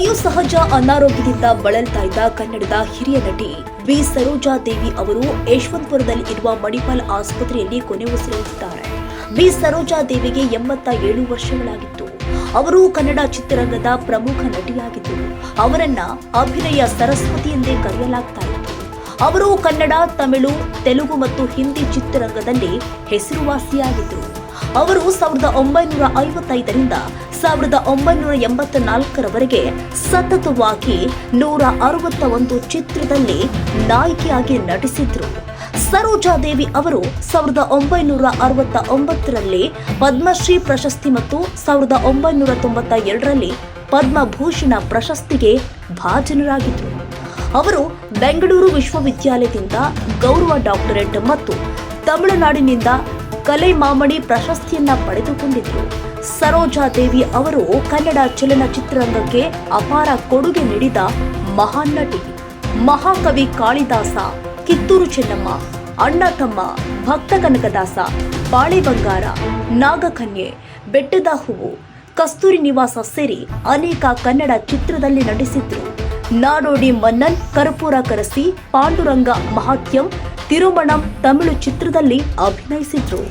ವಯೋಸಹಜ ಅನಾರೋಗ್ಯದಿಂದ ಬಳಲ್ತಾ ಇದ್ದ ಕನ್ನಡದ ಹಿರಿಯ ನಟಿ ವಿ. ಸರೋಜಾ ದೇವಿ ಅವರು ಯಶವಂತಪುರದಲ್ಲಿ ಇರುವ ಮಣಿಪಾಲ್ ಆಸ್ಪತ್ರೆಯಲ್ಲಿ ಕೊನೆ ಉಸಿರುತ್ತಿದ್ದಾರೆ ವಿ. ಸರೋಜಾ ದೇವಿಗೆ ಎಂಬತ್ತ ಏಳು ವರ್ಷಗಳಾಗಿತ್ತು. ಅವರು ಕನ್ನಡ ಚಿತ್ರರಂಗದ ಪ್ರಮುಖ ನಟಿಯಾಗಿದ್ದರು. ಅವರನ್ನ ಅಭಿನಯ ಸರಸ್ವತಿ ಎಂದೇ ಕರೆಯಲಾಗ್ತಾ ಇತ್ತು. ಅವರು ಕನ್ನಡ, ತಮಿಳು, ತೆಲುಗು ಮತ್ತು ಹಿಂದಿ ಚಿತ್ರರಂಗದಲ್ಲಿ ಹೆಸರುವಾಸಿಯಾಗಿದ್ದರು. ಅವರು ಸಾವಿರದ ಒಂಬೈನೂರ ಐವತ್ತೈದರಿಂದ ಸಾವಿರದ ಒಂಬೈನೂರ ಎಂಬತ್ತ ನಾಲ್ಕರವರೆಗೆ ಸತತವಾಗಿ ನೂರ ಅರವತ್ತ ಒಂದು ಚಿತ್ರದಲ್ಲಿ ನಾಯಕಿಯಾಗಿ ನಟಿಸಿದ್ರು. ಸರೋಜಾದೇವಿ ಅವರು ಸಾವಿರದ ಒಂಬೈನೂರ ಅರವತ್ತ ಒಂಬತ್ತರಲ್ಲಿ ಪದ್ಮಶ್ರೀ ಪ್ರಶಸ್ತಿ ಮತ್ತು ಸಾವಿರದ ಒಂಬೈನೂರ ತೊಂಬತ್ತ ಎರಡರಲ್ಲಿ ಪದ್ಮಭೂಷಣ ಪ್ರಶಸ್ತಿಗೆ ಭಾಜನರಾಗಿದ್ದರು ಅವರು ಬೆಂಗಳೂರು ವಿಶ್ವವಿದ್ಯಾಲಯದಿಂದ ಗೌರವ ಡಾಕ್ಟರೇಟ್ ಮತ್ತು ತಮಿಳುನಾಡಿನಿಂದ ಕಲೈಮಾಮಣಿ ಪ್ರಶಸ್ತಿಯನ್ನ ಪಡೆದುಕೊಂಡಿದ್ರು. ಸರೋಜಾ ದೇವಿ ಅವರು ಕನ್ನಡ ಚಲನಚಿತ್ರರಂಗಕ್ಕೆ ಅಪಾರ ಕೊಡುಗೆ ನೀಡಿದ ಮಹಾನ್ ನಟಿ. ಮಹಾಕವಿ ಕಾಳಿದಾಸ, ಕಿತ್ತೂರು ಚೆನ್ನಮ್ಮ, ಅಣ್ಣ ತಮ್ಮ, ಭಕ್ತ ಕನಕದಾಸ ಬಾಳೆ ಬಂಗಾರ, ನಾಗಕನ್ಯೆ, ಬೆಟ್ಟದ ಹೂವು, ಕಸ್ತೂರಿ ನಿವಾಸ ಸೇರಿ ಅನೇಕ ಕನ್ನಡ ಚಿತ್ರದಲ್ಲಿ ನಟಿಸಿದ್ರು. ನಾಡೋಡಿ ಮನ್ನನ್, ಕರ್ಪೂರ ಕರಸಿ, ಪಾಂಡುರಂಗ ಮಹಾತ್ಯಂ ತಿರುಮಣಂ ತಮಿಳು ಚಿತ್ರದಲ್ಲಿ ಅಭಿನಯಿಸಿದ್ರು.